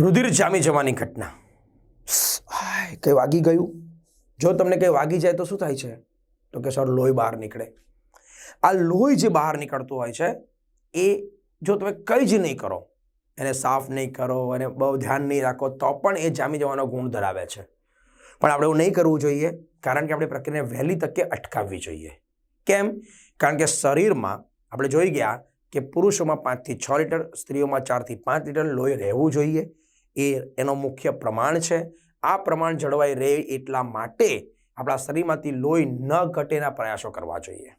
રુધિર જામી જવાની ઘટના. કંઈ વાગી ગયું? જો તમને કંઈ વાગી જાય તો શું થાય છે? તો કે સર, લોહી બહાર નીકળે. આ લોહી જે બહાર નીકળતું હોય છે, એ જો તમે કંઈ જ નહીં કરો, એને સાફ નહીં કરો અને બહુ ધ્યાન નહીં રાખો, તો પણ એ જામી જવાનો ગુણ ધરાવે છે. પણ આપણે એવું નહીં કરવું જોઈએ, કારણ કે આપણે પ્રક્રિયાને વહેલી તકે અટકાવવી જોઈએ. કેમ? કારણ કે શરીરમાં આપણે જોઈ ગયા કે પુરુષોમાં પાંચથી છ લીટર, સ્ત્રીઓમાં ચારથી પાંચ લીટર લોહી રહેવું જોઈએ. એ એનો મુખ્ય પ્રમાણ છે. આ પ્રમાણ જળવાઈ રહે એટલા માટે આપણા શરીરમાંથી લોહી ન ઘટેના પ્રયાસો કરવા જોઈએ.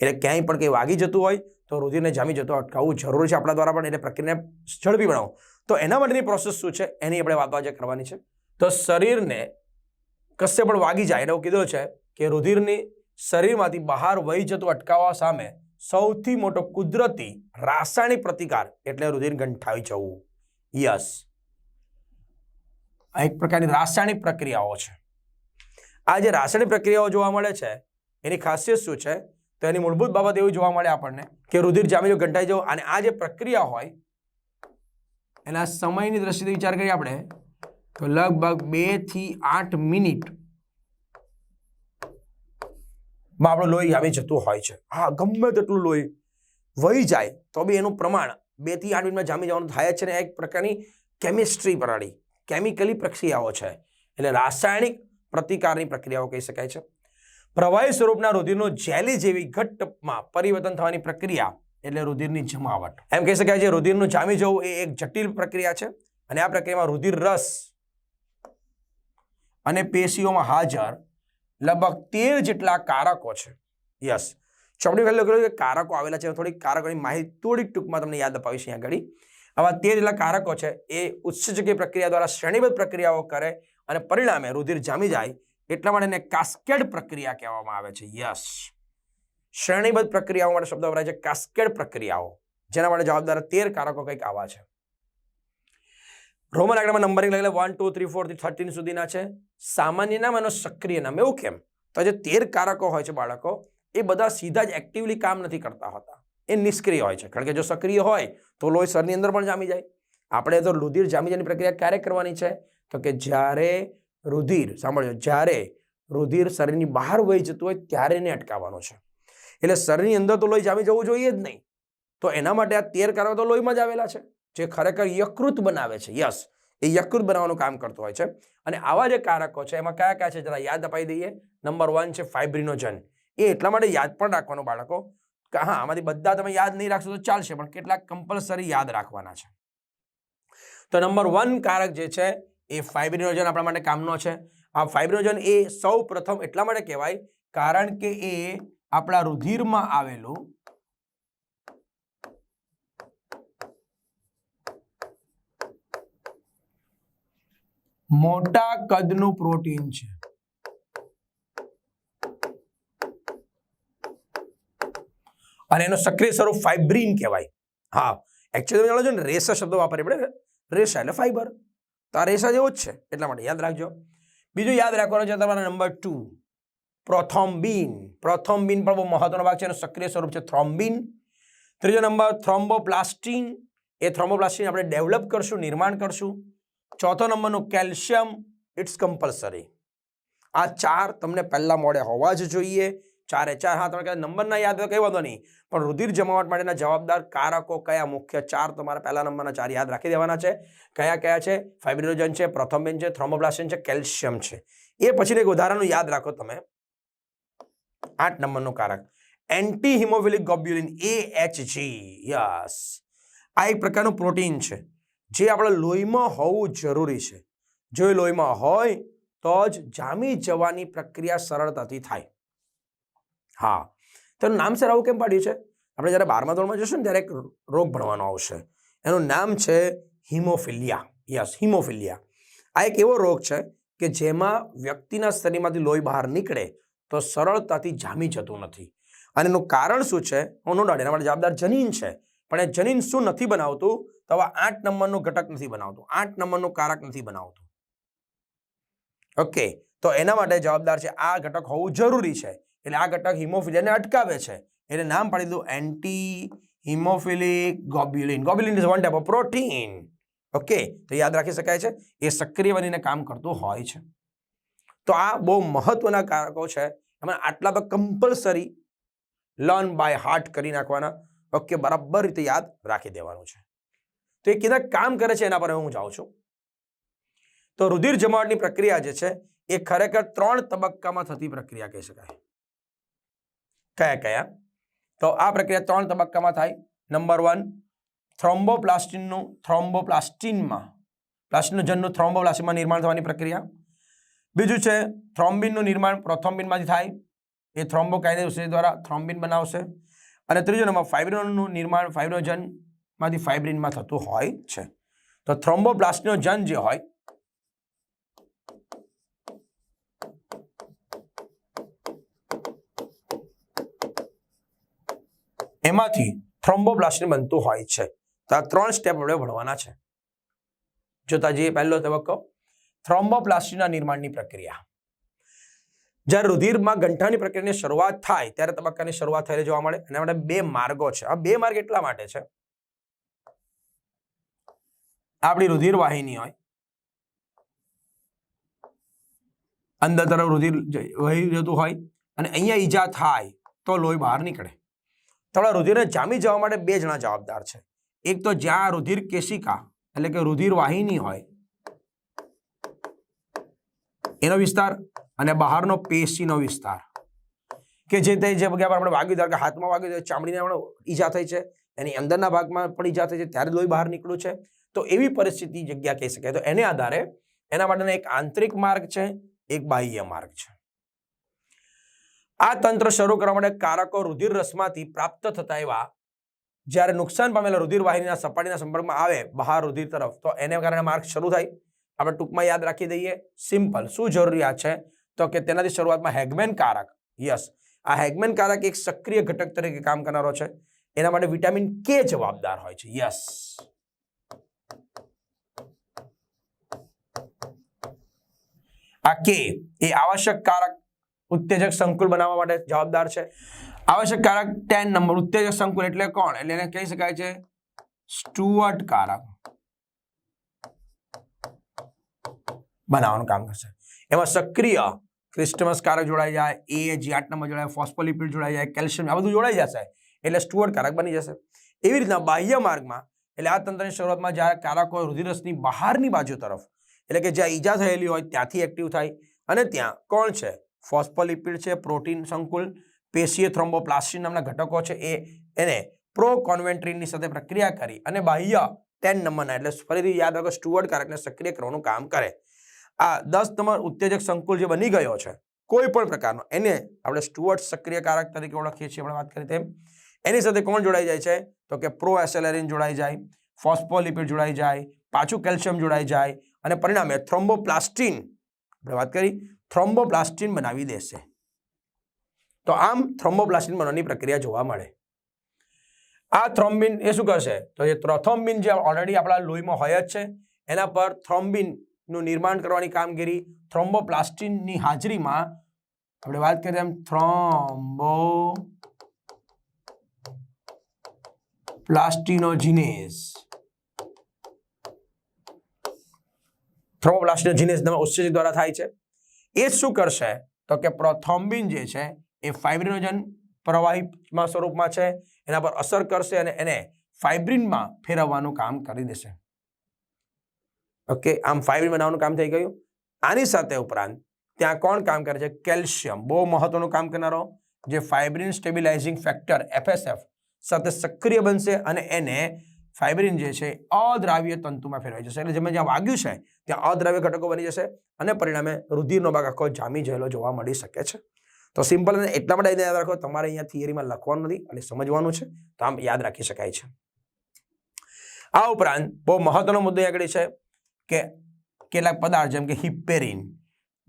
એટલે ક્યાંય પણ કંઈ વાગી જતું હોય તો રુધિરને જામી જતો અટકાવવું જરૂરી છે આપણા દ્વારા પણ. એટલે પ્રક્રિયાને ઝડપી બનાવો. તો એના માટેની પ્રોસેસ શું છે? એની આપણે વાતો આજે કરવાની છે. તો શરીરને કશે પણ વાગી જાય, એટલે એવું કીધું છે કે રુધિરની શરીરમાંથી બહાર વહી જતું અટકાવવા સામે સૌથી મોટો કુદરતી રાસાયણિક પ્રતિકાર એટલે રુધિર ગંઠાઈ જવું. યસ. આ એક પ્રકારની રાસાયણિક પ્રક્રિયાઓ છે. આ જે રાસાયણિક પ્રક્રિયાઓ જોવા મળે છે, એની ખાસિયત શું છે? તો એની મૂળભૂત બાબત એવી જોવા મળે આપણને કે રુધિર જામી જો ઘંટાઈ જવું અને આ જે પ્રક્રિયા હોય, એના સમયની દ્રષ્ટિથી વિચાર કરીએ આપણે, તો લગભગ બેથી આઠ મિનિટમાં આપણું લોહી આવી જતું હોય છે. હા, ગમે તેટલું લોહી વહી જાય, તો બી એનું પ્રમાણ બેથી આઠ મિનિટમાં જામી જવાનું થાય છે ને એક પ્રકારની કેમિસ્ટ્રી પ્રણાલી. કેમિકલી પ્રક્રિયાઓ છે. એટલે રાસાયણિક પ્રતિકારની પ્રક્રિયાઓ કહી શકાય છે. પ્રવાહી સ્વરૂપના રુધિરનું જેલી જેવી ઘટ્ટમાં પરિવર્તન થવાની પ્રક્રિયા એટલે રુધિરની જમાવટ. એમ કહી શકાય છે, રુધિરનું જામી જવું એ એક જટિલ પ્રક્રિયા છે અને આ પ્રક્રિયામાં રુધિર રસ અને પેશીઓમાં હાજર લગભગ તેર જેટલા કારકો છે. યસ. ચોપડી પહેલાં લખેલું કે કારકો આવેલા છે, થોડીક કારકોની માહિતી થોડીક ટૂંકમાં તમને યાદ અપાવીશ અહીંયા આગળ. આવા તેર જેટલા કારકો છે, એ ઉત્સર્જકીય પ્રક્રિયા દ્વારા શ્રેણીબદ્ધ પ્રક્રિયાઓ કરે અને પરિણામે રુધિર જામી જાય એટલા માટે એને કાસ્કેડ પ્રક્રિયા કહેવામાં આવે છે. યસ. શ્રેણીબદ્ધ પ્રક્રિયાઓ માટે શબ્દ વપરાય છે કાસ્કેડ પ્રક્રિયાઓ. જેના માટે જવાબદાર તેર કારકો કંઈક આવા છે. રોમન આંકડામાં નંબરિંગ લખેલા વન ટુ થ્રી ફોરથી થર્ટીન સુધીના છે. સામાન્ય નામ અને સક્રિય નામ. એવું કેમ? તો જે તેર કારકો હોય છે બાળકો, એ બધા સીધા જ એક્ટિવલી કામ નથી કરતા હોતા. એ નિષ્ક્રિય હોય છે. કારણ કે જો સક્રિય હોય તો લોહી શરીરની અંદર પણ જામી જાય. આપણે તો રુધિર જામી જવાની પ્રક્રિયા ક્યારે કરવાની છે? તો કે જ્યારે રુધિર, સાંભળજો, જ્યારે રુધિર શરીરની બહાર વહી જતું હોય ત્યારે એને અટકાવવાનું છે. એટલે શરીરની અંદર તો લોહી જામી જવું જોઈએ જ નહીં. તો એના માટે આ તેર કરવા તો લોહીમાં જ આવેલા છે. જે ખરેખર યકૃત બનાવે છે. યસ, એ યકૃત બનાવવાનું કામ કરતું હોય છે. અને આવા જે કારકો છે, એમાં કયા કયા છે? જરા યાદ અપાઈ દઈએ. નંબર વન છે ફાઇબ્રિનોજન. એ એટલા માટે યાદ પણ રાખવાનું બાળકો. કે હા, આમાંથી બધા તમે યાદ નહીં રાખશો તો ચાલશે, પણ કેટલાક કમ્પલસરી યાદ રાખવાના છે. તો નંબર વન કારક જે છે એ ફાઇબ્રિનોજન આપણા માટે કામનો છે. આ ફાઇબ્રિનોજન એ સૌ પ્રથમ એટલા માટે કહેવાય કારણ કે એ આપણા રુધિરમાં આવેલું મોટા કદનું પ્રોટીન છે. અને એનો સક્રિય સ્વરૂપ ફાઇબ્રિન કહેવાય. હા એકચ્યુઅલી તમે જાણો છો ને, રેસા શબ્દ વાપરીએ પડે. રેસા એટલે ફાઇબર તો આ રેસા જેવો જ છે, એટલા માટે યાદ રાખજો. બીજું યાદ રાખવાનું છે તમારા નંબર ટુ પ્રોથોમ્બિન પ્રોથોમ્બિન પણ બહુ મહત્વનો ભાગ છે, એનો સક્રિય સ્વરૂપ છે થ્રોમ્બિન ત્રીજો નંબર થ્રોમ્બોપ્લાસ્ટિન એ થ્રોમ્બોપ્લાસ્ટિન આપણે ડેવલપ કરશું, નિર્માણ કરશું. ચોથો નંબરનું કેલ્શિયમ ઇટ્સ કમ્પલસરી આ ચાર તમને પહેલાં મોડે હોવા જ જોઈએ. ચારે ચાર. હા, તમે નંબર ના યાદ હોય, કઈ વાંધો નહીં. પણ રુધિર જમાવટ માટેના જવાબદાર કારકો કયા? મુખ્ય ચાર તમારા પહેલા નંબરના ચાર યાદ રાખી દેવાના છે. કયા કયા છે? ફાઇબ્રિનોજન છે પ્રથમબેન છે થ્રોમોપ્લાસ્ટિન છે, કેલ્શિયમ છે. એ પછીનું એક ઉદાહરણનું યાદ રાખો તમે. આઠ નંબરનું કારક. Anti haemophilic globulin A H G yes. આ એક પ્રકારનું પ્રોટીન છે, જે આપણા લોહીમાં હોવું જરૂરી છે. જો એ લોહીમાં હોય, તો જ જામી જવાની પ્રક્રિયા સરળતાથી થાય. હા. તેનું નામ સર આવું કેમ પાડ્યું છે? આપણે જ્યારે બારમા ધોરણમાં જશું ને ત્યારે એક રોગ ભણવાનો આવશે. એનું નામ છે હિમોફિલિયા. Yes, haemophilia. આ એક એવો રોગ છે કે જેમાં વ્યક્તિના શરીરમાંથી લોહી બહાર નીકળે તો સરળતાથી જામી જતું નથી. અને એનું કારણ શું છે? હું નો એના માટે જવાબદાર જનીન છે. પણ એ જનીન શું નથી બનાવતું? તો આઠ નંબરનું ઘટક નથી બનાવતું. આઠ નંબરનું કારક નથી બનાવતું. ઓકે. તો એના માટે જવાબદાર છે આ ઘટક હોવું જરૂરી છે. એટલે આ ઘટક હિમોફિલિયાને અટકાવે છે. એટલે નામ પાડી દીધું anti haemophilic globulin globulin is one type of protein okay તો યાદ રાખી શકાય છે? એ સક્રિય બનીને કામ કરતું હોય છે. તો આ બહુ મહત્વના કારકો છે. એમાં આટલા તો કમ્પલસરી લર્ન બાય હાર્ટ કરી નાખવાના. ઓકે બરાબર રીતે યાદ રાખી દેવાનું છે. તો એ કીધા કામ કરે છે એના પર હું જાઉં છું. તો રુધિર જમાવટની પ્રક્રિયા જે છે, એ ખરેખર ત્રણ તબક્કામાં થતી પ્રક્રિયા કહી શકાય. કયા કયા? તો આ પ્રક્રિયા ત્રણ તબક્કામાં થાય. નંબર વન થ્રોમ્બોપ્લાસ્ટિનનું થ્રોમ્બોપ્લાસ્ટિનમાં પ્લાસ્ટિનનું જનનું થ્રોમ્બોપ્લાસ્ટિનમાં નિર્માણ થવાની પ્રક્રિયા. બીજું છે થ્રોમ્બિનનું નિર્માણ પ્રોથોમ્બિનમાંથી થાય. એ થ્રોમ્બોકાઇનેસિસ દ્વારા થ્રોમ્બિન બનાવશે. અને ત્રીજો નંબર ફાઇબ્રિનોનું નિર્માણ ફાઇબ્રોજનમાંથી ફાઇબ્રિનમાં થતું હોય છે. તો થ્રોમ્બોપ્લાસ્ટિનોજન જે હોય એમાંથી થ્રોમ્બોપ્લાસ્ટિન બનતું હોય છે. તો આ ત્રણ સ્ટેપ આપણે ભણવાના છે. જોતા જઈએ પહેલો તબક્કો થ્રોમ્બોપ્લાસ્ટીના નિર્માણની પ્રક્રિયા. જ્યારે રુધિરમાં ગંઠાની પ્રક્રિયાની શરૂઆત થાય, ત્યારે તબક્કાની શરૂઆત થયેલી જોવા મળે. એના માટે બે માર્ગો છે. આ બે માર્ગ એટલા માટે છે. આપણી રુધિર વાહિની હોય. અંદર તરફ રુધિર વહી જતું હોય અને અહીંયા ઈજા થાય તો લોહી બહાર નીકળે. આપણા રુધિરને જામી જવા માટે બે જણા જવાબદાર છે. એક તો જ્યાં રુધિર કેશિકા એટલે કે રુધિર વાહિની હોય, એનો વિસ્તાર અને બહારનો પેશીનો વિસ્તાર. કે જે તે જે જગ્યા પર આપણે વાગ્યું ધારો કે હાથમાં વાગ્યું તો ચામડીને આપણે ઈજા થઈ છે, એની અંદરના ભાગમાં પણ ઈજા થઈ છે, ત્યારે લોહી બહાર નીકળ્યું છે. તો એવી પરિસ્થિતિ જગ્યા કહી શકાય. તો એને આધારે એના માટેનો એક આંતરિક માર્ગ છે, એક બાહ્ય માર્ગ છે. આ તંત્ર શરૂ કરવા માટે કારકો રુધિર રસમાંથી પ્રાપ્ત થતા એવા જ્યારે નુકસાન પામેલા રુધિર વાહિનીના સપાટીના સંપર્કમાં આવે બહાર રુધિર તરફ, તો એને કારણે માર્ગ શરૂ થાય. આપણે ટૂંકમાં યાદ રાખી દઈએ, સિમ્પલ. શું જરૂરિયાત છે? તો કે તેનાથી શરૂઆતમાં હેગમેન કારક. યસ. આ હેગમેન કારક એક સક્રિય ઘટક તરીકે કામ કરનારો છે. એના માટે વિટામિન કે જવાબદાર હોય છે. યસ. આ કે એ આવશ્યક કારક ઉત્તેજક સંકુલ બનાવવા માટે જવાબદાર છે. આવશ્યક કારક ટેન નંબર ઉત્તેજક સંકુલ એટલે કોણ? એટલે એને કહી શકાય છે સ્ટુઅર્ટ કારક. બનાવવાનું કામ કરશે. એમાં સક્રિય ક્રિસ્ટમસ કારક જોડાઈ જાય એ જી આઠ નંબર જોડાય, ફોસ્ફોલિપિડ જોડાઈ જાય, કેલ્શિયમ, આ બધું જોડાઈ જશે. એટલે સ્ટુઅર્ટ કારક બની જશે. એવી રીતના બાહ્ય માર્ગમાં, એટલે આ તંત્રની શરૂઆતમાં જ્યારે કારકો રુધિરસની બહારની બાજુ તરફ, એટલે કે જ્યાં ઈજા થયેલી હોય ત્યાંથી એક્ટિવ થાય. અને ત્યાં કોણ છે? ફોસ્ફોલિપિડ છે, પ્રોટીન સંકુલ, પેશીય થ્રોમ્બોપ્લાસ્ટિન નામના ઘટકો છે, એ એને પ્રો કોન્વેન્ટ્રીનની સાથે પ્રક્રિયા કરી અને બાહ્ય ટેન નંબરના, એટલે ફરીથી યાદ રાખો સ્ટુઅર્ડ કારકને સક્રિય કરવાનું કામ કરે. આ દસ નંબર ઉત્તેજક સંકુલ જે બની ગયો છે, કોઈ પણ પ્રકારનો, એને આપણે સ્ટુઅર્ડ સક્રિય કારક તરીકે ઓળખીએ છીએ, આપણે વાત કરી તેમ. એની સાથે કોણ જોડાઈ જાય છે? તો કે પ્રો એસેલેરિન જોડાઈ જાય, ફોસ્ફોલિપિડ જોડાઈ જાય, પાછું કેલ્શિયમ જોડાઈ જાય, અને પરિણામે થ્રોમ્બોપ્લાસ્ટિન, આપણે વાત કરી થ્રોમ્બોપ્લાસ્ટિન બનાવી દેશે. તો આમ થ્રોમ્બોપ્લાસ્ટિન બનવાની પ્રક્રિયા જોવા મળે. આ થ્રોમ્બિન એ શું કરશે? તો એ થ્રોથોમ્બિન જે ઓલરેડી આપણા લોહીમાં હોય જ છે, એના પર થ્રોમ્બિનનું નિર્માણ કરવાની કામગીરી થ્રોમ્બોપ્લાસ્ટિનની હાજરીમાં, આપણે વાત કરીએ એમ થ્રોમ્બો પ્લાસ્ટિનોજીનેઝ થ્રોમ્બોપ્લાસ્ટિનોજીનેઝ નામના ઉત્સેચક દ્વારા થાય છે. એ શું કરશે? તો કે પ્રોથોમ્બિન જે છે, એ ફાઇબ્રિનોજન પ્રવાહીમાં સ્વરૂપમાં છે, એના પર અસર કરશે અને એને ફાઇબ્રિનમાં ફેરવવાનું કામ કરી દેશે. ઓકે, આમ ફાઇબ્રિન બનાવવાનું કામ થઈ ગયું. આની સાથે ઉપરાંત, ત્યાં કોણ કામ કરે છે? કેલ્શિયમ, બહુ મહત્વનું કામ કરનારો, જે ફાઇબ્રિન સ્ટેબિલાઇઝિંગ ફેક્ટર એફએસએફ સાથે સક્રિય બનશે અને એને ફાઇબ્રિન જે છે અદ્રાવ્ય તંતુમાં ફેરવાઈ જશે. એટલે જેમાં જ્યાં વાગ્યું છે, ત્યાં અદ્રાવ્ય ઘટકો બની જશે અને પરિણામે રુધિરનો ભાગ આખો જામી જયેલો જોવા મળી શકે છે. તો સિમ્પલ અને એટલા માટે યાદ રાખો, તમારે અહીંયા થિયરીમાં લખવાનું નથી અને સમજવાનું છે, તો આમ યાદ રાખી શકાય છે. આ ઉપરાંત બહુ મહત્વનો મુદ્દો આગળ છે કે કેટલાક પદાર્થ જેમ કે હિપેરિન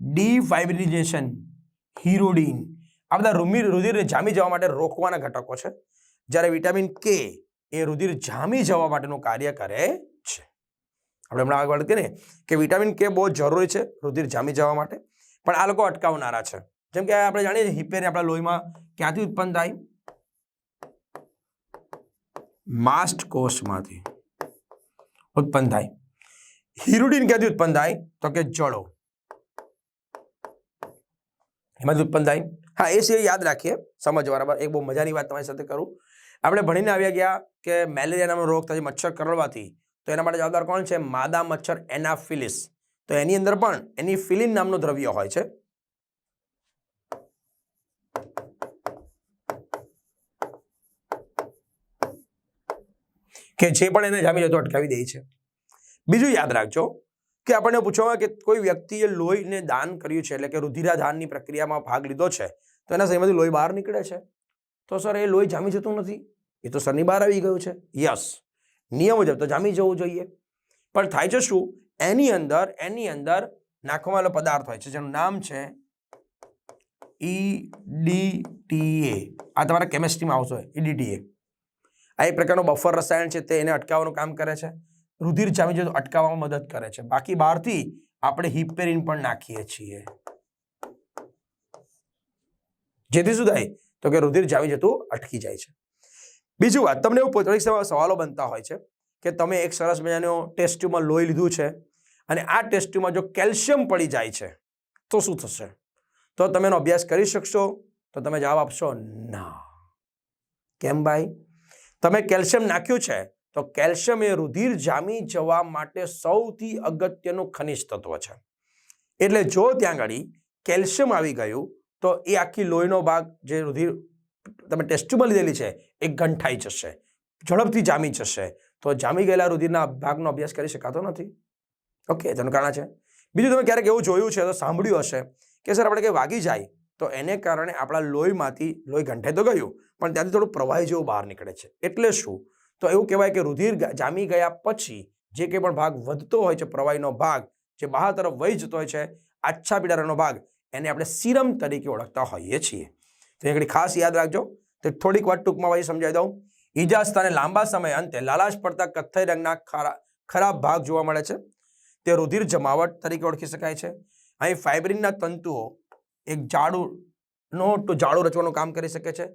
ડીફાઇબ્રિનેશન હિરોડિન આ બધા રુમિર, રુધિરને જામી જવા માટે રોકવાના ઘટકો છે. જ્યારે વિટામિન કે એ રુધિર જામી જવા માટેનું કાર્ય કરે છે. આપણે હમણાં આગળ કે ને કે વિટામિન કે બહુ જરૂરી છે રુધિર જામી જવા માટે. પણ આ લોકો અટકાવનારા છે. જેમ કે આપણે જાણીએ છીએ હિપેરિન આપણા લોહીમાં ક્યાંથી ઉત્પન્ન થાય? માસ્ટ કોષમાંથી ઉત્પન્ન થાય. હિરુડિન ક્યાંથી ઉત્પન્ન થાય? તો કે જળો. એમાંથી ઉત્પન્ન થાય. હા, એ સિવાય યાદ રાખીએ. સમજ બરાબર. એક બહુ મજાની વાત તમારી સાથે કરું. આપણે ભણીને આવ્યા ગયા કે મેલેરિયા નામનો રોગ થાય મચ્છર કરડવાથી, તો એના માટે જવાબદાર કોણ છે? માદા મચ્છર એનાફિલિસ. તો એની અંદર પણ એની ફિલિન નામનું દ્રવ્ય હોય છે. કે જે પણ એને જામી જતો અટકાવી દે છે. બીજું યાદ રાખજો કે આપણને પૂછવામાં કે કોઈ વ્યક્તિએ લોહીને દાન કર્યું છે, એટલે કે રુધિરાદાનની પ્રક્રિયામાં ભાગ લીધો છે, તો એના સમયમાંથી લોહી બહાર નીકળે છે. તો સર, એ લોહી જામી જતું નથી. એ તો સરની બહાર આવી ગયું છે. યસ. નિયમ મુજબ તો જામી જવું જોઈએ. પણ થાય છે શું? એની અંદર એની અંદર નાખવાનો પદાર્થ હોય છે, જેનું નામ છે ઈ ડી ટી એ આ તમારા કેમેસ્ટ્રીમાં આવશે ઈડીટીએ આ એક પ્રકારનું બફર રસાયણ છે, તે એને અટકાવવાનું કામ કરે છે. રુધિર જામી જતું અટકાવવામાં મદદ કરે છે. બાકી બહારથી આપણે હિપેરિન પણ નાખીએ છીએ. જેથી શું થાય? તો કે રુધિર જામી જતું અટકી જાય છે. બીજું વાત, તમને એવું પરીક્ષામાં સવાલો બનતા હોય છે કે તમે એક સરસ મજાનો ટેસ્ટ્યુમાં લોહી લીધું છે અને આ ટેસ્ટ્યુમાં જો કેલ્શિયમ પડી જાય છે, તો શું થશે? તો તમે એનો અભ્યાસ કરી શકશો? તો તમે જવાબ આપશો ના. કેમ ભાઈ? તમે કેલ્શિયમ નાખ્યું છે, તો કેલ્શિયમ એ રુધિર જામી જવા માટે સૌથી અગત્યનું ખનિજ તત્વ છે. એટલે જો ત્યાં આગળ કેલ્શિયમ આવી ગયું તો એ આખી લોહીનો ભાગ જે રુધિર તમે ટેસ્ટમાં લીધેલી છે, એ ગંઠાઈ જશે, ઝડપથી જામી જશે. તો જામી ગયેલા રુધિરના ભાગનો અભ્યાસ કરી શકાતો નથી. ઓકે, તેનું કારણ છે. બીજું તમે ક્યારેક એવું જોયું છે, તો સાંભળ્યું હશે કે સર આપણે કંઈ વાગી જાય, તો એને કારણે આપણા લોહીમાંથી લોહી ગંઠાઈ તો ગયું, પણ ત્યાંથી થોડું પ્રવાહી જેવું બહાર નીકળે છે. એટલે શું? તો એવું કહેવાય કે રુધિર જામી ગયા પછી જે કંઈ પણ ભાગ વધતો હોય છે પ્રવાહીનો ભાગ, જે બહાર તરફ વહી જતો હોય છે, આછા પીળા ભાગ એને આપણે સિરમ તરીકે ઓળખતા હોઈએ છીએ. તો એ ખાસ યાદ રાખજો. તો થોડીક વાર ટૂંકમાં ભાઈ સમજાવી દઉં. ઈજા સ્થાને લાંબા સમય અંતે લાલાશ પડતા કથ્થઈ રંગના ખરા, ખરાબ ભાગ જોવા મળે છે. તે રુધિર જમાવટ તરીકે ઓળખી શકાય છે. અહીં ફાઇબ્રિનના તંતુઓ એક જાડુનો જાડુ રચવાનું કામ કરી શકે છે.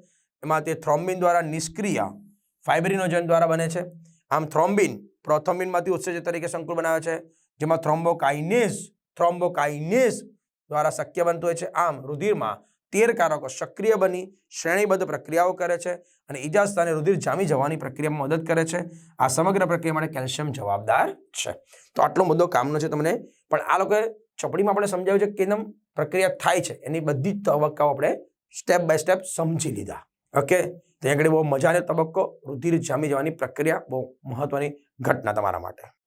એમાં તે થ્રોમ્બિન દ્વારા નિષ્ક્રિય ફાઇબ્રિનોજન દ્વારા બને છે. આમ થ્રોમ્બિન પ્રોથોમિનમાંથી ઉત્સેચક તરીકે સંકુલ બનાવે છે. જેમાં થ્રોમ્બોકાઇનેઝ થ્રોમ્બોકાઇનેઝ દ્વારા શક્ય બનતું હોય છે. આમ રુધિરમાં તેર કારકો સક્રિય બની શ્રેણીબદ્ધ પ્રક્રિયાઓ કરે છે અને ઈજા સ્થાને રુધિર જામી જવાની પ્રક્રિયામાં મદદ કરે છે. આ સમગ્ર પ્રક્રિયા માટે કેલ્શિયમ જવાબદાર છે. તો આટલો મુદ્દો કામનો છે તમને. પણ આ લોકોએ ચોપડીમાં આપણે સમજાવ્યું છે કેમ પ્રક્રિયા થાય છે. એની બધી જ તબક્કાઓ આપણે સ્ટેપ બાય સ્ટેપ સમજી લીધા. ઓકે? ત્યાં આગળ બહુ મજાનો તબક્કો. રુધિર જામી જવાની પ્રક્રિયા બહુ મહત્વની ઘટના તમારા માટે.